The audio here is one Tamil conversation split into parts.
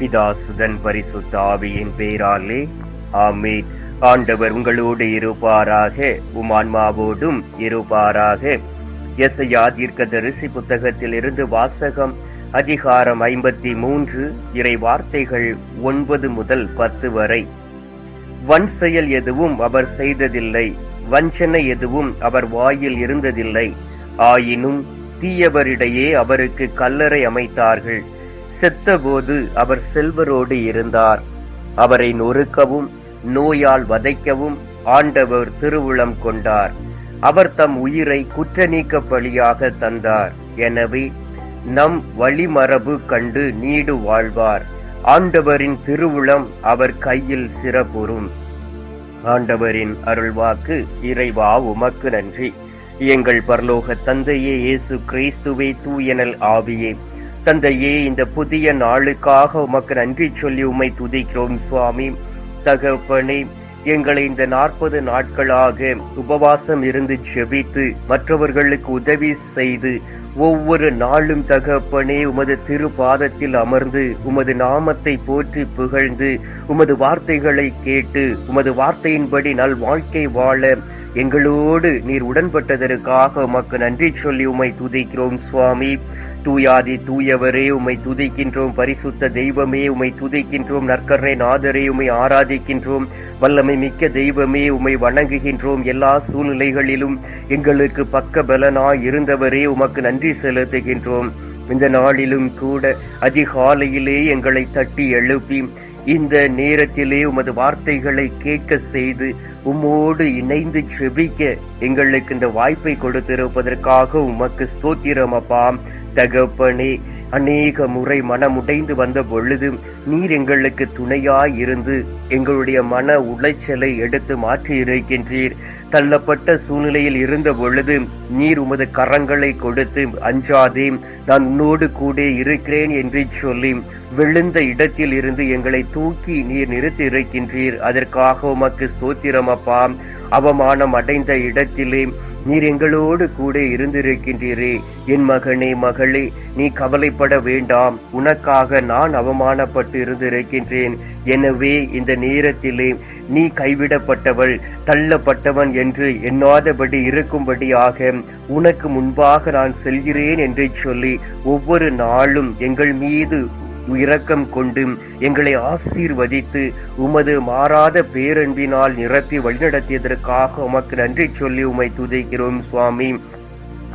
பிதாசுதன் பரிசுத்த ஆவியின் பேராலே. ஆமீன். ஆண்டவர் உங்களோடு இருப்பாராக. உமான்மாவோடும் இருப்பாராக. எஸ்ஐயா தீர்க்க தரிசி புத்தகத்தில் இருந்து வாசகம் அதிகாரம் ஐம்பத்தி மூன்று இறை வார்த்தைகள் ஒன்பது முதல் பத்து வரை. வன் செயல் எதுவும் அவர் செய்ததில்லை. வஞ்சனை எதுவும் அவர் வாயில் இருந்ததில்லை. ஆயினும் தீயவரிடையே அவருக்கு கல்லறை அமைத்தார்கள். செத்தபோது அவர் செல்வரோடு இருந்தார். அவரை நொறுக்கவும் நோயால் வதைக்கவும் ஆண்டவர் திருவுளம் கொண்டார். அவர் தம் உயிரை குற்ற நீக்க பலியாக தந்தார். எனவே நம் வழிமரபு கண்டு நீடு வாழ்வார். ஆண்டவரின் திருவுளம் அவர் கையில் சிறப்புறும். ஆண்டவரின் அருள்வாக்கு இறைவா உமக்கு நன்றி. எங்கள் பரலோக தந்தையே இயேசு கிறிஸ்துவே தூயனல் ஆவியே. தந்தையே இந்த புதிய நாளுக்காக உமக்கு நன்றி சொல்லி உமை துதிக்கிறோம் சுவாமி. தகப்பனே எங்களை இந்த நாற்பது நாட்களாக உபவாசம் இருந்து ஜெபித்து மற்றவர்களுக்கு உதவி செய்து ஒவ்வொரு நாளும் தகப்பனே உமது திருபாதத்தில் அமர்ந்து உமது நாமத்தை போற்றி புகழ்ந்து உமது வார்த்தைகளை கேட்டு உமது வார்த்தையின்படி நல் வாழ்க்கை வாழ எங்களோடு நீர் உடன்பட்டதற்காக உமக்கு நன்றி சொல்லி உமை துதிக்கிறோம் சுவாமி. தூயாதி தூயவரே உம்மை துதிக்கின்றோம். பரிசுத்த தெய்வமே உம்மை துதிக்கின்றோம். நற்கரை நாதரே உம்மை ஆராதிக்கின்றோம். வல்லமை மிக்க தெய்வமே உம்மை வணங்குகின்றோம். எல்லா சூழ்நிலைகளிலும் எங்களுக்கு பக்க பலனாய் இருந்தவரே உமக்கு நன்றி செலுத்துகின்றோம். இந்த நாளிலும் கூட அதிகாலையிலே எங்களை தட்டி எழுப்பி இந்த நேரத்திலே உமது வார்த்தைகளை கேட்க செய்து உம்மோடு இணைந்து செபிக்க எங்களுக்கு இந்த வாய்ப்பை கொடுத்திருப்பதற்காக உமக்கு ஸ்தோத்திரம் அப்பா. தகப்பனே அநேக முறை மனமுடைந்து வந்த பொழுது நீர் எங்களுக்கு துணையாய் இருந்து எங்களுடைய மன உளைச்சலை எடுத்து மாற்றி இருக்கின்றீர் தள்ளப்பட்ட சூழ்நிலையில் இருந்த பொழுது நீர் உமது கரங்களை கொடுத்து அஞ்சாதே நான் உன்னோடு கூட இருக்கிறேன் என்று சொல்லி விழுந்த இடத்தில் இருந்து எங்களை தூக்கி நீர் நிறுத்தி இருக்கின்றீர் அதற்காக உமக்கு ஸ்தோத்திரம் அப்பா. அவமானம் அடைந்த இடத்திலே நீர் எங்களோடு கூட இருந்திருக்கின்றீரே. என் மகனே மகளே நீ கவலைப்பட வேண்டாம். உனக்காக நான் அவமானப்பட்டு இருந்திருக்கின்றேன். எனவே இந்த நேரத்திலே நீ கைவிடப்பட்டவள் தள்ளப்பட்டவன் என்று எண்ணாதபடி இருக்கும்படியாக உனக்கு முன்பாக நான் செல்கிறேன் என்று சொல்லி ஒவ்வொரு நாளும் எங்கள் மீது இரக்கம் கொண்டு எங்களை ஆசீர்வதித்து உமது மாறாத பேரன்பினால் நிரப்பி வழிநடத்தியதற்காக உமக்கு நன்றி சொல்லி உமை துதைக்கிறோம் சுவாமி.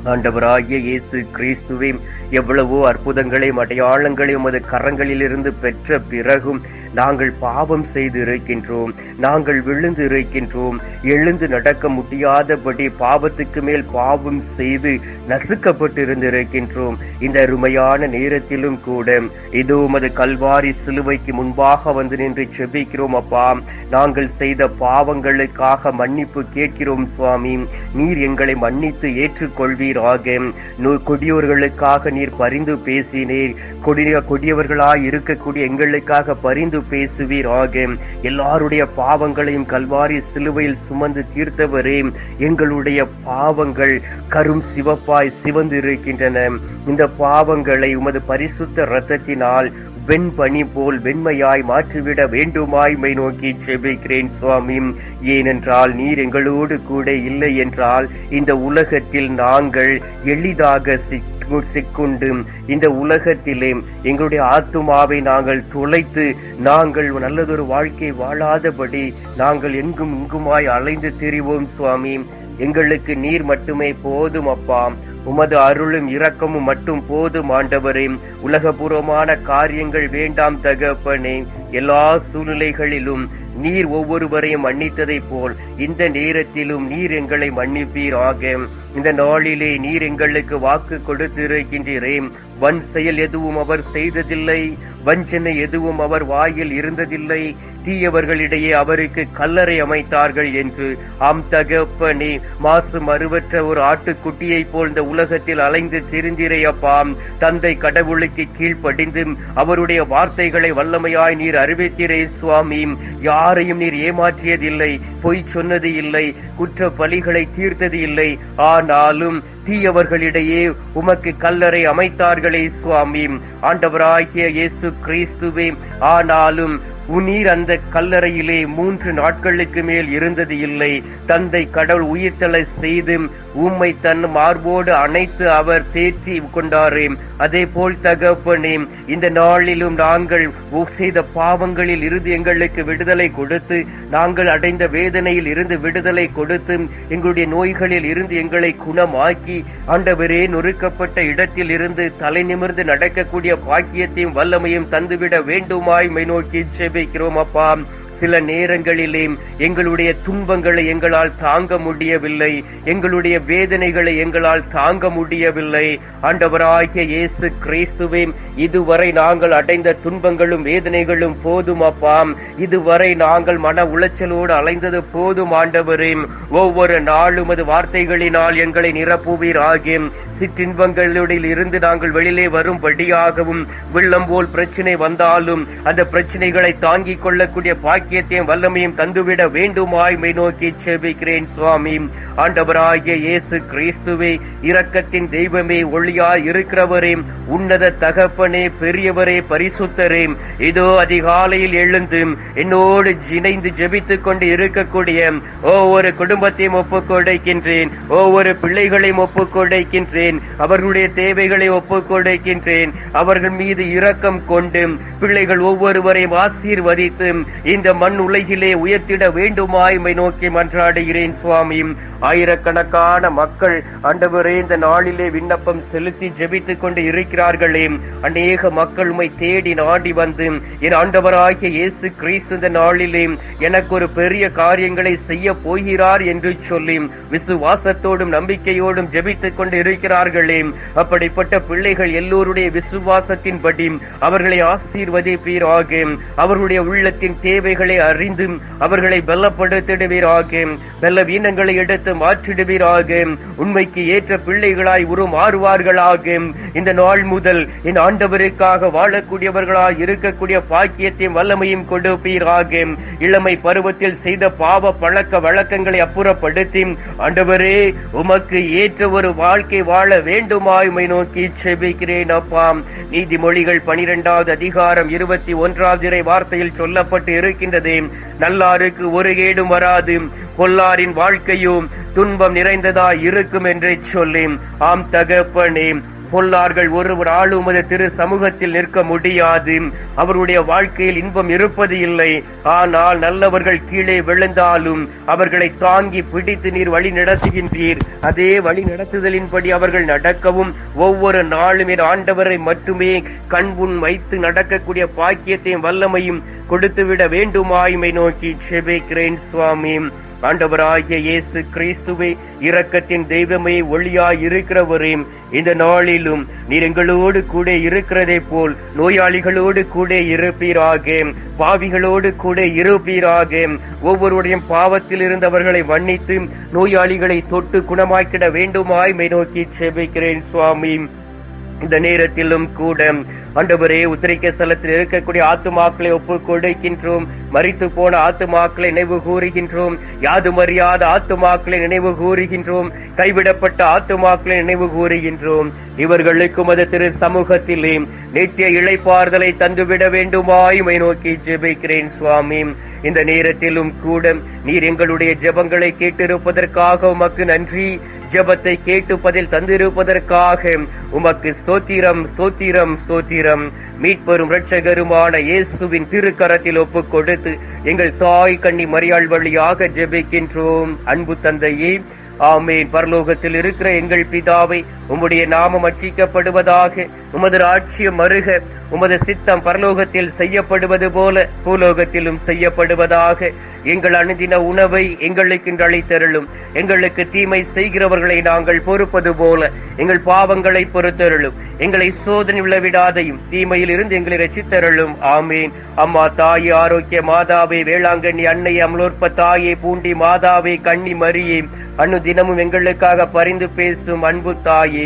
ஆண்டவராகிய இயேசு கிறிஸ்துவே எவ்வளவோ அற்புதங்களையும் அடையாளங்களையும் உமது கரங்களிலிருந்து பெற்ற பிறகும் நாங்கள் பாவம் செய்து இருக்கின்றோம் நாங்கள் விழுந்து இருக்கின்றோம். எழுந்து நடக்க முடியாதபடி பாவத்துக்கு மேல் பாவம் செய்து நசுக்கப்பட்டிருந்து இந்த அருமையான நேரத்திலும் கூட இதோ உமது கல்வாரி சிலுவைக்கு முன்பாக வந்து நின்று செபிக்கிறோம் அப்பா. நாங்கள் செய்த பாவங்களுக்காக மன்னிப்பு கேட்கிறோம் சுவாமி. நீர் எங்களை மன்னித்து ஏற்றுக்கொள்வீராக. கொடியோர்களுக்காக நீர் பரிந்து பேசினீர். கொடிய கொடியவர்களாய் இருக்கக்கூடிய எங்களுக்காக பரிந்து பேசுவீராக எல்லாருடைய பாவங்களையும் கல்வாரி சிலுவையில் சுமந்து தீர்த்தவரே. எங்களுடைய பாவங்கள் கரும் சிவப்பாய் சிவந்து இருக்கின்றன இந்த பாவங்களை உமது பரிசுத்த இரத்தத்தினால் வெண்பனி போல் வெண்மையாய் மாற்றிவிட வேண்டுமாய் மை நோக்கி செபிக்கிறேன் சுவாமி. ஏனென்றால் நீர் எங்களோடு கூட இல்லை என்றால் இந்த உலகத்தில் நாங்கள் எளிதாக சிக்குண்டு. இந்த உலகத்திலே எங்களுடைய ஆத்துமாவை நாங்கள் துளைத்து நாங்கள் நல்லதொரு வாழ்க்கை வாழாதபடி நாங்கள் எங்கும் இங்குமாய் அலைந்து திரிவோம் சுவாமி. எங்களுக்கு நீர் மட்டுமே போதும் அப்பா. உமது அருளும் இரக்கமும் மட்டும் போதும் ஆண்டவரே. உலகபூர்வமான காரியங்கள் வேண்டாம் தகப்பனே. எல்லா சூழ்நிலைகளிலும் நீர் ஒவ்வொருவரையும் மன்னித்ததைப் போல் இந்த நேரத்திலும் நீர் எங்களை மன்னிப்பீராக. இந்த நாளிலே நீர் எங்களுக்கு வாக்கு கொடுத்திருக்கின்றீரே வன் செயல் எதுவும் அவர் செய்ததில்லை. வஞ்சனை எதுவும் அவர் வாயில் இருந்ததில்லை. தீயவர்களிடையே அவருக்கு கல்லறை அமைத்தார்கள் என்று. ஆம் தகப்பனே மாசு மறுவற்ற ஒரு ஆட்டுக்குட்டியைப் போல் இந்த உலகத்தில் அலைந்து திரிந்திரையப்பாம் தந்தை கடவுளுக்கு கீழ்ப்படிந்து அவருடைய வார்த்தைகளை வல்லமையாய் நீர் அறிவித்திரே சுவாமி. யாரையும் நீர் ஏமாற்றியதில்லை பொய் சொன்னது இல்லை குற்ற பலிகளை தீர்த்தது இல்லை. ஆ ஆனாலும் தீயவர்களிடையே உமக்கு கல்லறை அமைத்தார்களே சுவாமி. ஆண்டவராகிய இயேசு கிறிஸ்துவே ஆனாலும் உநீர் அந்த கல்லறையிலே மூன்று நாட்களுக்கு மேல் இருந்தது இல்லை. தந்தை கடவுள் உயிர்த்தலை செய்து உம்மை தன் மார்போடு அணைத்து அவர் தேற்றி கொண்டாரே. அதே போல் தகப்பனே இந்த நாளிலும் நாங்கள் செய்த பாவங்களில் இருந்து எங்களுக்கு விடுதலை கொடுத்து நாங்கள் அடைந்த வேதனையில் இருந்து விடுதலை கொடுத்து எங்களுடைய நோய்களில் இருந்து எங்களை குணமாக்கி ஆண்டவரே நொறுக்கப்பட்ட இடத்தில் இருந்து தலை நிமிர்ந்து நடக்கக்கூடிய பாக்கியத்தையும் வல்லமையும் தந்துவிட வேண்டுமாய் மை நோக்கி செபிக்கிறோம் அப்பா. சில நேரங்களிலே எங்களுடைய துன்பங்களை எங்களால் தாங்க முடியவில்லை. எங்களுடைய வேதனைகளை எங்களால் தாங்க முடியவில்லை. ஆண்டவராகிய இயேசு கிறிஸ்துவே இதுவரை நாங்கள் அடைந்த துன்பங்களும் வேதனைகளும் போதும் அப்பாம் இதுவரை நாங்கள் மன உளைச்சலோடு அலைந்தது போதும் ஆண்டவரே. ஒவ்வொரு நாளும் அது வார்த்தைகளினால் எங்களை நிரப்புவீர் ஆகியும் சிற்றின்பங்களில் இருந்து நாங்கள் வெளியிலே வரும்படியாகவும் வெள்ளம் போல் பிரச்சனை வந்தாலும் அந்த பிரச்சனைகளை தாங்கிக் கொள்ளக்கூடிய பாக்கியத்தையும் வல்லமையும் தந்துவிட வேண்டுமாய்மை நோக்கி செபிக்கிறேன் சுவாமி. ஆண்டவராகிய இயேசு கிறிஸ்துவே இரக்கத்தின் தெய்வமே ஒளியாய் இருக்கிறவரே உன்னத தகப்பனே பெரியவரே பரிசுத்தரே. இதோ அதிகாலையில் எழுந்து என்னோடு இணைந்து ஜெபித்துக் கொண்டு இருக்கக்கூடிய ஒவ்வொரு குடும்பத்தையும் ஒப்புக் கொடுக்கின்றேன் ஒவ்வொரு பிள்ளைகளையும் ஒப்புக் கொடுக்கின்றேன் அவர்களுடைய தேவைகளை ஒப்புக் கொடுக்கின்றேன். அவர்கள் மீது இரக்கம் கொண்டு பிள்ளைகள் ஒவ்வொருவரையும் ஆசீர்வதித்து இந்த மண் உலகிலே உயர்த்திட வேண்டுமாய் மை நோக்கி மன்றாடுகிறேன் சுவாமி. ஆயிரக்கணக்கான மக்கள் அண்டவரே இந்த நாளிலே விண்ணப்பம் செலுத்தி ஜெபித்துக் கொண்டு இருக்கிறார்களே. அநேக மக்கள் உமை தேடி நாடி வந்து என் ஆண்டவராகிய இயேசு கிறிஸ்து இந்த நாளிலே எனக்கு ஒரு பெரிய காரியங்களை செய்ய போகிறார் என்று சொல்லி விசுவாசத்தோடும் நம்பிக்கையோடும் ஜெபித்துக் கொண்டு இருக்கிறார்களே. அப்படிப்பட்ட பிள்ளைகள் எல்லோருடைய விசுவாசத்தின்படி அவர்களை ஆசீர்வதிப்பீராக. அவர்களுடைய உள்ளத்தின் தேவைகளை அறிந்து அவர்களை பலப்படுத்திடுவீராக. பலவீனங்களை எடுத்து மாற்றிடுவீராக. உண்மைக்கு ஏற்ற பிள்ளைகளாய் உருமாறுவார்களாக. இந்த நாள் முதல் என் ஆண்டவருக்காக வாழக்கூடியவர்களாய் இருக்கக்கூடிய பாக்கியத்தையும் வல்லமையும் கொடுப்பீராக. இளமை பருவத்தில் செய்த பாவ பழக்க வழக்கங்களை அப்புறப்படுத்தி ஆண்டவரே உமக்கு ஏற்ற ஒரு வாழ்க்கை வாழ வேண்டுமாயுமை நோக்கி செபிக்கிறேன் அப்பாம் நீதிமொழிகள் பனிரெண்டாவது அதிகாரம் இருபத்தி ஒன்றாவது இறை வார்த்தையில் சொல்லப்பட்டு இருக்கின்றது. நல்லாருக்கு ஒரு கேடும் வராது. பொல்லாரின் வாழ்க்கையும் துன்பம் நிறைந்ததா இருக்கும் என்றே சொல்லி ஆம் தகப்பனே பொல்லார்கள் ஒருவர் ஆளுமது திரு சமூகத்தில் நிற்க முடியாது. அவருடைய வாழ்க்கையில் இன்பம் இருப்பது இல்லை. ஆனால் நல்லவர்கள் கீழே விழுந்தாலும் அவர்களை தாங்கி பிடித்து நீர் வழி நடத்துகின்றீர். அதே வழி நடத்துதலின்படி அவர்கள் நடக்கவும் ஒவ்வொரு நாளும் என் ஆண்டவரை மட்டுமே கண்புண் வைத்து நடக்கக்கூடிய பாக்கியத்தையும் வல்லமையும் கொடுத்துவிட வேண்டுமாய்மை நோக்கி செபிக்கிறேன் சுவாமி. ஆண்டவராகிய இயேசு கிறிஸ்துவே இரக்கத்தின் தெய்வமே ஒளியாய் இருக்கிறவரே இந்த நாளிலும் நீர் எங்களோடு கூட இருக்கிறதை போல் நோயாளிகளோடு கூட இருப்பீராக பாவிகளோடு கூட இருப்பீராக ஒவ்வொருடைய பாவத்தில் இருந்தவர்களை மன்னித்து நோயாளிகளை தொட்டு குணமாக்கிட வேண்டுமாய் மை நோக்கி செபிக்கிறேன் சுவாமி. இந்த நேரத்திலும் கூட ஆண்டவரே உத்திரிக்க ஸ்தலத்தில் இருக்கக்கூடிய ஆத்துமாக்களை ஒப்பு கொடுக்கின்றோம். மறித்து போன ஆத்துமாக்களை நினைவு கூறுகின்றோம். யாது மறியாத ஆத்துமாக்களை நினைவு கூறுகின்றோம். கைவிடப்பட்ட ஆத்துமாக்களை நினைவு கூறுகின்றோம். இவர்களுக்கும் அது திரு சமூகத்திலே நித்திய இழைப்பார்தலை தந்துவிட வேண்டுமாய் மை நோக்கி ஜெபிக்கிறேன் சுவாமி. இந்த நேரத்திலும் கூட நீர் எங்களுடைய ஜெபங்களை கேட்டிருப்பதற்காக உமக்கு நன்றி. ஜெபத்தை கேட்டு பதில் தந்திருப்பதற்காக உமக்கு ஸ்தோத்திரம் ஸ்தோத்திரம் ஸ்தோத்திரம். மீட்பெரும் இரட்சகருமான இயேசுவின் திருக்கரத்தில் ஒப்புக் கொடுத்து எங்கள் தாய் கண்ணி மரியாள் வழியாக ஜெபிக்கின்றோம். அன்பு தந்தையே ஆமேன். பரலோகத்தில் இருக்கிற எங்கள் பிதாவை உம்முடைய நாமம் அச்சிக்கப்படுவதாக உமது ராட்சியம் மருக உமது சித்தம் பரலோகத்தில் செய்யப்படுவது போல பூலோகத்திலும் செய்யப்படுவதாக. எங்கள் அணுதின உணவை எங்களுக்கு இன்று அளித்தருளும். எங்களுக்கு தீமை செய்கிறவர்களை நாங்கள் பொறுப்பது போல எங்கள் பாவங்களை பொறுத்தருளும். எங்களை சோதனை விழவிடாதையும் தீமையில் இருந்து எங்களை ரசித்தருளும் ஆமேன். அம்மா தாயே ஆரோக்கிய மாதாவே வேளாங்கண்ணி அன்னை அமலோற்ப தாயே பூண்டி மாதாவே கண்ணி மரியே அன்னு தினமும் எங்களுக்காக பரிந்து பேசும் அன்பு தாயே.